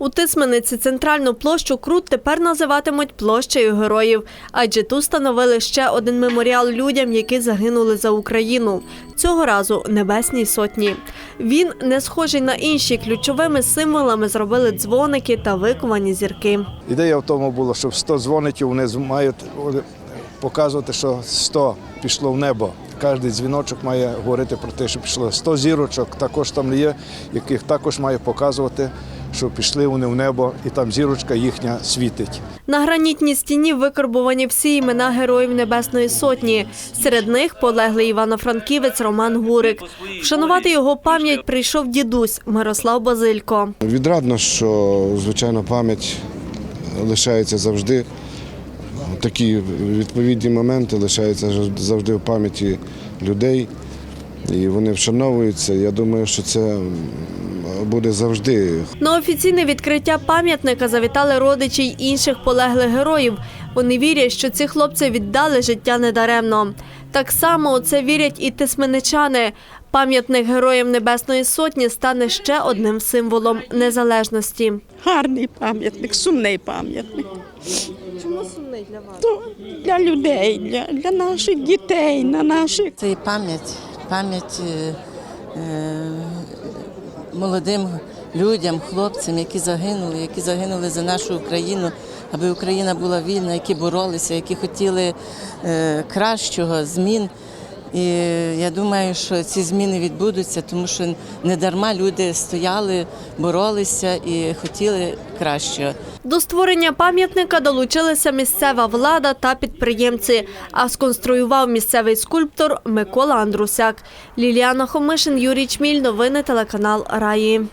У Тисмениці центральну площу Крут тепер називатимуть площею героїв, адже тут встановили ще один меморіал людям, які загинули за Україну. Цього разу Небесній Сотні. Він не схожий на інші ключовими символами зробили дзвоники та виковані зірки. Ідея в тому була, щоб 100 дзвоників вони мають показувати, що 100 пішло в небо. Кожен дзвіночок має говорити про те, що пішло 100 зірочок, також там є, яких також має показувати, що пішли вони в небо, і там зірочка їхня світить. На гранітній стіні викарбувані всі імена героїв Небесної Сотні. Серед них полеглий івано-франківець Роман Гурик. Вшанувати його пам'ять прийшов дідусь Мирослав Базилько. Відрадно, що звичайно пам'ять лишається завжди. Такі відповідні моменти лишаються завжди в пам'яті людей, і вони вшановуються. Я думаю, що це буде завжди. На офіційне відкриття пам'ятника завітали родичі й інших полеглих героїв. Вони вірять, що ці хлопці віддали життя недаремно. Так само у це вірять і тисменичани. Пам'ятник героям Небесної Сотні стане ще одним символом незалежності. Гарний пам'ятник, сумний пам'ятник. Чому сумний для вас? То для людей, для, для наших дітей, на наших. Це і пам'ять, пам'ять е, е, молодим людям, хлопцям, які загинули, які загинули за нашу Україну, аби Україна була вільна, які боролися, які хотіли е, кращого змін. І я думаю, що ці зміни відбудуться, тому що не дарма люди стояли, боролися і хотіли кращого. До створення пам'ятника долучилися місцева влада та підприємці, а сконструював місцевий скульптор Микола Андрусяк. Ліліана Хомишин, Юрій Чміль. Новини телеканал Раї.